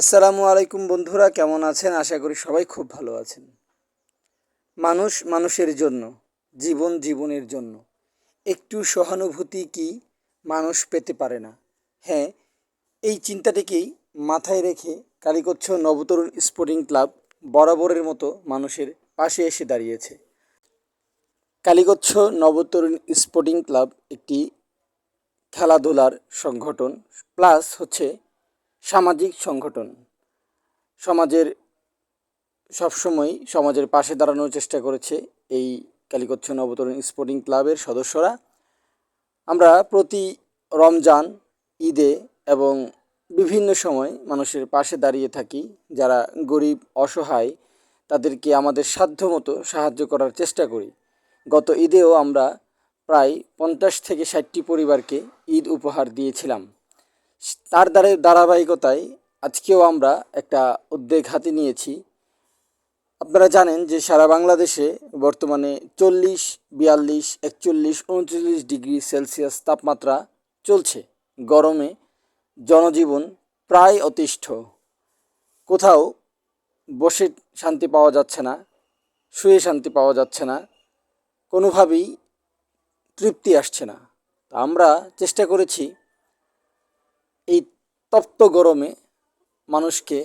আসসালামু আলাইকুম বন্ধুরা, কেমন আছেন? আশা করি সবাই খুব ভালো আছেন। মানুষ মানুষের জন্য, জীবন জীবনের জন্য। একটু সহানুভূতি কি মানুষ পেতে পারে না। হ্যাঁ এই চিন্তাটিকেই মাথায় রেখে কালীকচ্ছ নবতরুণ স্পোর্টিং ক্লাব বরাবরের মতো মানুষের পাশে এসে দাঁড়িয়েছে। কালীকচ্ছ নবতরুণ স্পোর্টিং ক্লাব একটি খেলাধুলার সংগঠন, প্লাস হচ্ছে সামাজিক সংগঠন। সমাজের সবসময় সমাজের পাশে দাঁড়ানোর চেষ্টা করেছে এই কালিকচ্ছ নবতরণ স্পোর্টিং ক্লাবের সদস্যরা। আমরা প্রতি রমজান, ঈদে এবং বিভিন্ন সময় মানুষের পাশে দাঁড়িয়ে থাকি। যারা গরিব, অসহায়, তাদেরকে আমাদের সাধ্যমতো সাহায্য করার চেষ্টা করি। গত ঈদেও আমরা প্রায় পঞ্চাশ থেকে ষাটটি পরিবারকে ঈদ উপহার দিয়েছিলাম। তার দ্বারা ধারাবাহিকতায় আজকেও আমরা একটা উদ্যোগ হাতে নিয়েছি। আপনারা জানেন যে সারা বাংলাদেশে বর্তমানে চল্লিশ, বিয়াল্লিশ, একচল্লিশ, উনচল্লিশ ডিগ্রি সেলসিয়াস তাপমাত্রা চলছে। গরমে জনজীবন প্রায় অতিষ্ঠ। কোথাও বসে শান্তি পাওয়া যাচ্ছে না, শুয়ে শান্তি পাওয়া যাচ্ছে না, কোনোভাবেই তৃপ্তি আসছে না। আমরা চেষ্টা করেছি এই তপ্ত গরমে মানুষকে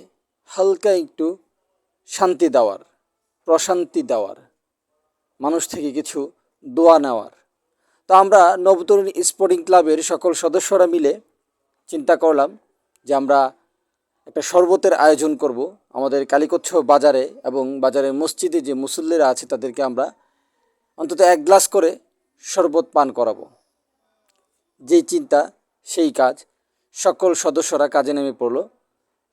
হালকা একটু শান্তি দেওয়ার, প্রশান্তি দেওয়ার, মানুষ থেকে কিছু দোয়া নেওয়ার। তো আমরা নবতরুণ স্পোর্টিং ক্লাবের সকল সদস্যরা মিলে চিন্তা করলাম যে আমরা একটা শরবতের আয়োজন করব। আমাদের কালীকচ্ছ বাজারে এবং বাজারের মসজিদে যে মুসল্লিরা আছে তাদেরকে আমরা অন্তত এক গ্লাস করে শরবত পান করাবো। যেই চিন্তা, সেই কাজ সকল সদস্যরা কাজে নেমে পড়ল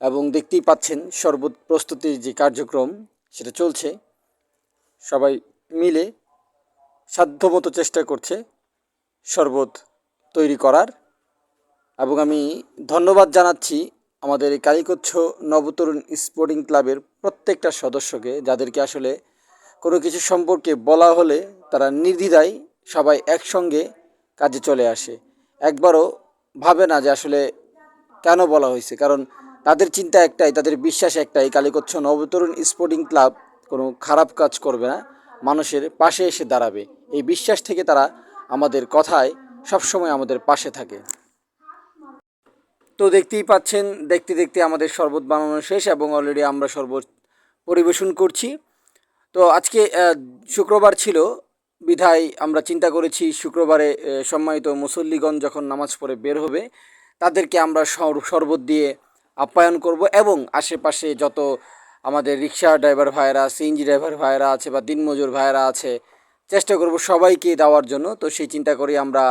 এবং দেখতেই পাচ্ছেন শরবত প্রস্তুতির যে কার্যক্রম সেটা চলছে। সবাই মিলে সাধ্যমতো চেষ্টা করছে শরবত তৈরি করার এবং আমি ধন্যবাদ জানাচ্ছি আমাদের এই কালীকচ্ছ নবতরুণ স্পোর্টিং ক্লাবের প্রত্যেকটা সদস্যকে, যাদেরকে আসলে কোনো কিছু সম্পর্কে বলা হলে তারা নির্দ্বিধায় সবাই একসঙ্গে কাজে চলে আসে। একবারও ভাবে না যে আসলে কেন বলা হয়েছে। কারণ তাদের চিন্তা একটাই, তাদের বিশ্বাস একটাই, কালীকচ্ছ নবতরুণ স্পোর্টিং ক্লাব কোনো খারাপ কাজ করবে না, মানুষের পাশে এসে দাঁড়াবে। এই বিশ্বাস থেকে তারা আমাদের কথায় সবসময় আমাদের পাশে থাকে। তো দেখতেই পাচ্ছেন, দেখতে দেখতে আমাদের শরবত বানানো শেষ এবং অলরেডি আমরা শরবত পরিবেশন করছি। তো আজকে শুক্রবার ছিল বিধায় আমরা চিন্তা করেছি শুক্রবারে সম্মানিত মুসল্লিগণ যখন নামাজ পড়ে বের হবে, তাদেরকে আমরা শরবত দিয়ে আপ্যায়ন করব এবং আশেপাশে যত আমাদের রিক্সা ড্রাইভার ভাইয়েরা, সিএনজি ড্রাইভার ভাইয়েরা আছে বা দিনমজুর ভাইয়েরা আছে, চেষ্টা করব সবাইকে দেওয়ার জন্য। তো সেই চিন্তা করে আমরা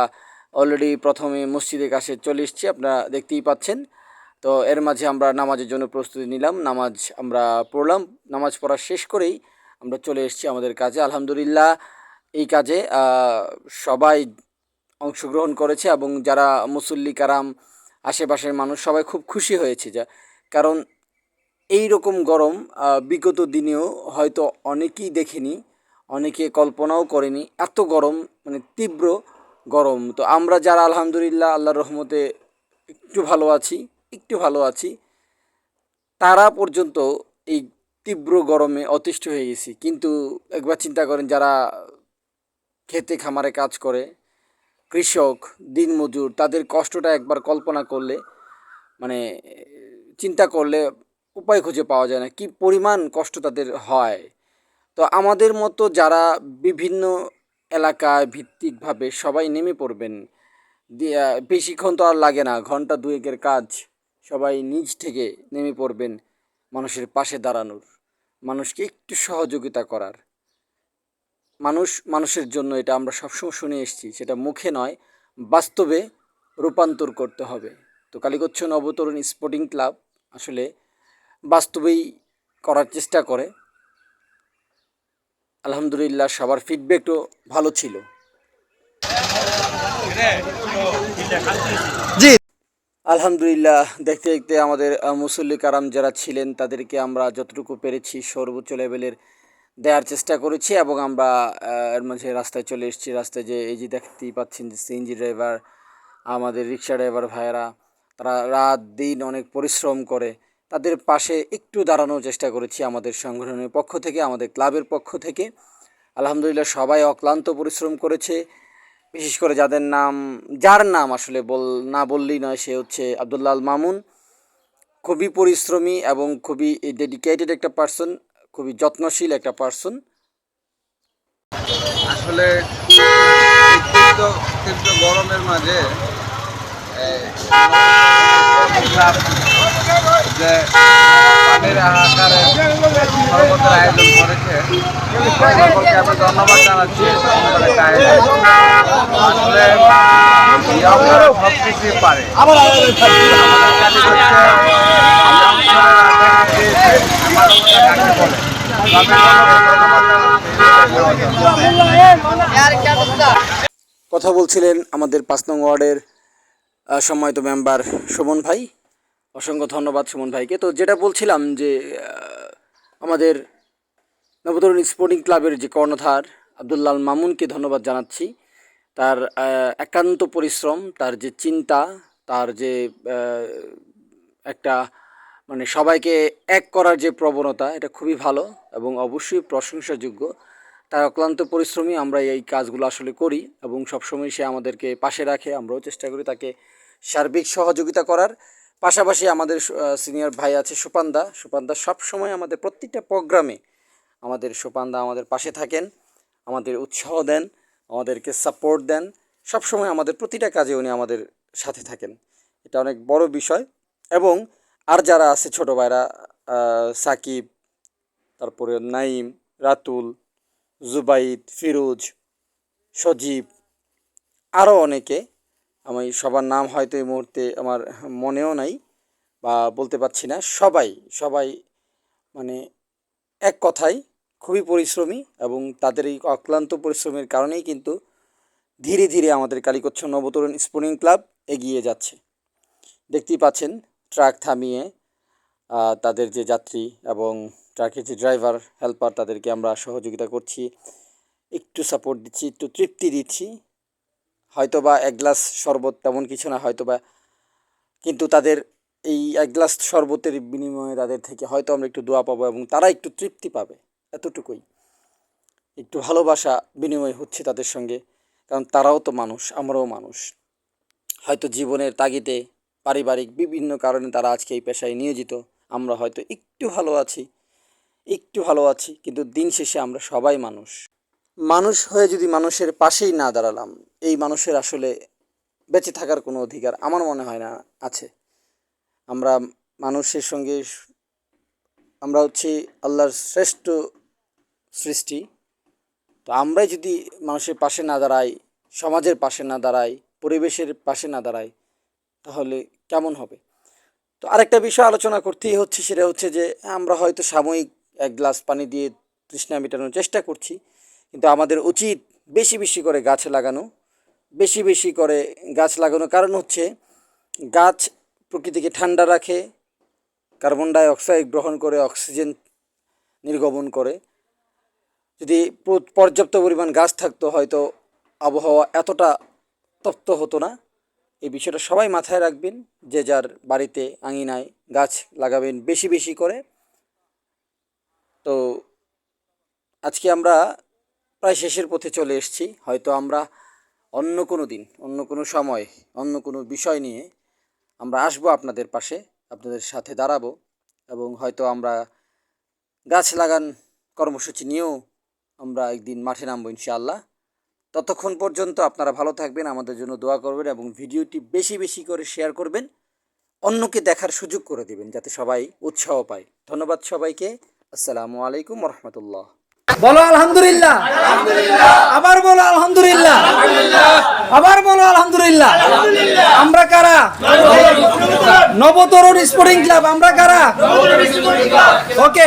অলরেডি প্রথমে মসজিদের কাছে চলে এসেছি, আপনারা দেখতেই পাচ্ছেন। তো এর মাঝে আমরা নামাজের জন্য প্রস্তুতি নিলাম, নামাজ আমরা পড়লাম, নামাজ পড়া শেষ করেই আমরা চলে এসেছি আমাদের কাজে। আলহামদুলিল্লাহ এই কাজে সবাই অংশগ্রহণ করেছে এবং যারা মুসল্লি কারাম, আশেপাশের মানুষ, সবাই খুব খুশি হয়েছে যা, কারণ এই রকম গরম বিগত দিনেও হয়তো অনেকেই দেখেনি, অনেকে কল্পনাও করেনি, এত গরম মানে তীব্র গরম। তো আমরা যারা, আলহামদুলিল্লাহ, আল্লাহর রহমতে একটু ভালো আছি, একটু ভালো আছি, তারা পর্যন্ত এই তীব্র গরমে অতিষ্ঠ হয়ে গেছি। কিন্তু একবার চিন্তা করেন, যারা খেতে, খামারে কাজ করে, কৃষক, দিনমজুর, তাদের কষ্টটা একবার কল্পনা করলে মানে চিন্তা করলে উপায় খুঁজে পাওয়া যায় না। কি পরিমাণ কষ্ট তাদের হয়? তো আমাদের মতো যারা বিভিন্ন এলাকায় ভিত্তিকভাবে সবাই নেমে পড়বেন বেশিক্ষণ তো আর লাগে না, ঘণ্টা দুয়েকের কাজ সবাই নিজ থেকে নেমে পড়বেন মানুষের পাশে দাঁড়ানোর। মানুষকে একটু সহযোগিতা করার। মানুষ, মানুষের জন্য এটা আমরা সবসময় শুনে এসেছি, সেটা মুখে নয়, বাস্তবে রূপান্তর করতে হবে। তো কালীগচ্ছ নবতরুণ স্পোর্টিং ক্লাব আসলে বাস্তবেই করার চেষ্টা করে। আলহামদুলিল্লাহ সবার ফিডব্যাকও ভালো ছিল। জি। আলহামদুলিল্লাহ, দেখতে দেখতে আমাদের মুসল্লি কারাম যারা ছিলেন, তাদেরকে আমরা যতটুকু পেরেছি সর্বোচ্চ লেভেলের দেওয়ার চেষ্টা করেছি এবং আমরা এর মাঝে রাস্তায় চলে এসেছি। রাস্তায় যে, এই যে দেখতেই পাচ্ছেন যে সিএনজি ড্রাইভার আমাদের রিক্সা ড্রাইভার ভাইয়েরা, তারা রাত দিন অনেক পরিশ্রম করে তাদের পাশে একটু দাঁড়ানোর চেষ্টা করেছি আমাদের সংগঠনের পক্ষ থেকে, আমাদের ক্লাবের পক্ষ থেকে। আলহামদুলিল্লাহ সবাই অক্লান্ত পরিশ্রম করেছে। বিশেষ করে যাদের নাম, যার নাম আসলে বল, না বললেই নয়, সে হচ্ছে আবদুল্লাহ আল মামুন। খুবই পরিশ্রমী এবং খুবই ডেডিকেটেড একটা পার্সন খুবই যত্নশীল একটা পার্সন আসলে গরমের মাঝে ধন্যবাদ জানাচ্ছি। পারে। কথা বলছিলেন আমাদের পাঁচ নং ওয়ার্ডের সম্মানিত মেম্বার সুমন ভাই। অসংখ্য ধন্যবাদ সুমন ভাইকে। তো যেটা বলছিলাম যে আমাদের নবতরুণ স্পোর্টিং ক্লাবের যে কর্ণধার আবদুল্লাল মামুনকে ধন্যবাদ জানাচ্ছি। তার একান্ত পরিশ্রম, তার যে চিন্তা, তার যে একটা মানে সবাইকে এক করার যে প্রবণতা, এটা খুবই ভালো এবং অবশ্যই প্রশংসাযোগ্য। তার অক্লান্ত পরিশ্রমী আমরা এই কাজগুলো আসলে করি এবং সবসময় সে আমাদেরকে পাশে রাখে, আমরাও চেষ্টা করি তাকে সার্বিক সহযোগিতা করার। পাশাপাশি আমাদের সিনিয়র ভাই আছে সুপান্দা। সুপান্দা সবসময় আমাদের প্রত্যেকটা প্রোগ্রামে আমাদের সুপান্দা আমাদের পাশে থাকেন, আমাদের উৎসাহ দেন, আমাদেরকে সাপোর্ট দেন। সবসময় আমাদের প্রতিটা কাজে উনি আমাদের সাথে থাকেন। এটা অনেক বড় বিষয় এবং আর যারা আছে ছোটো ভাইরা সাকিব, তারপরে নাইম রাতুল, জুবাইদ, ফিরোজ, সজীব আরও অনেকে, আমি সবার নাম হয়তো এই মুহূর্তে আমার মনেও নাই বা বলতে পারছি না। সবাই সবাই মানে এক কথায় খুবই পরিশ্রমী এবং তাদের এই অক্লান্ত পরিশ্রমের কারণেই কিন্তু ধীরে ধীরে আমাদের কালিকচ্ছ নবতরুণ স্পোর্টিং ক্লাব এগিয়ে যাচ্ছে। দেখতেই পাচ্ছেন ট্রাক থামিয়ে তাদের যে যাত্রী এবং ট্রাকের যে ড্রাইভার, হেল্পার তাদেরকে আমরা সহযোগিতা করছি। একটু সাপোর্ট দিচ্ছি, একটু তৃপ্তি দিচ্ছি। হয়তোবা এক গ্লাস শরবত তেমন কিছু না, হয়তোবা কিন্তু তাদের এই এক গ্লাস শরবতের বিনিময়ে তাদের থেকে হয়তো আমরা একটু দোয়া পাবো এবং তারা একটু তৃপ্তি পাবে এতটুকুই। একটু ভালোবাসা বিনিময় হচ্ছে তাদের সঙ্গে, কারণ তারাও তো মানুষ, আমরাও মানুষ। হয়তো জীবনের তাগিদে পারিবারিক বিভিন্ন কারণে তারা আজকে এই পেশায় নিয়োজিত। আমরা হয়তো একটু ভালো আছি, একটু ভালো আছি, কিন্তু দিন শেষে আমরা সবাই মানুষ। মানুষ হয়ে যদি মানুষের পাশেই না দাঁড়ালাম, এই মানুষের আসলে বেঁচে থাকার কোনো অধিকার আমার মনে হয় না আছে। আমরা মানুষের সঙ্গে আমরা হচ্ছে আল্লাহর শ্রেষ্ঠ সৃষ্টি। তো আমরাই যদি মানুষের পাশে না দাঁড়াই, সমাজের পাশে না দাঁড়াই, পরিবেশের পাশে না দাঁড়াই তাহলে কেমন হবে? তো আরেকটা বিষয় আলোচনা করতেই হচ্ছে, সেটা হচ্ছে যে আমরা হয়তো সাময়িক এক গ্লাস পানি দিয়ে তৃষ্ণা মেটানোর চেষ্টা করছি, কিন্তু আমাদের উচিত বেশি বেশি করে গাছ লাগানো। বেশি বেশি করে গাছ লাগানো কারণ হচ্ছে গাছ প্রকৃতিকে ঠান্ডা রাখে, কার্বন ডাই অক্সাইড গ্রহণ করে, অক্সিজেন নির্গমন করে। যদি পর্যাপ্ত পরিমাণ গাছ থাকতো, হয়তো আবহাওয়া এতটা তপ্ত হতো না। এই বিষয়টা সবাই মাথায় রাখবেন, যে যার বাড়িতে আঙিনায় গাছ লাগাবেন বেশি বেশি করে। তো আজকে আমরা প্রায় শেষের পথে চলে এসেছি। হয়তো আমরা অন্য কোনো দিন, অন্য কোনো সময়, অন্য কোনো বিষয় নিয়ে আমরা আসব আপনাদের পাশে, আপনাদের সাথে দাঁড়াবো এবং হয়তো আমরা গাছ লাগান কর্মসূচি নিয়েও আমরা একদিন মাঠে নামবো ইনশাআল্লাহ। ততক্ষণ পর্যন্ত আপনারা ভালো থাকবেন আমাদের জন্য দোয়া করবেন এবং ভিডিওটি বেশি বেশি করে শেয়ার করবেন অন্যকে দেখার সুযোগ করে দিবেন যাতে সবাই উৎসাহ পায়। ধন্যবাদ সবাইকে আসসালামু আলাইকুম রহমতুল্লাহ বলো আলহামদুলিল্লাহ। আবার বলো আলহামদুলিল্লাহ। আবার বলো আলহামদুলিল্লাহ। আমরা কারা? নবতরুণ স্পোর্টিং ক্লাব আমরা কারা? ওকে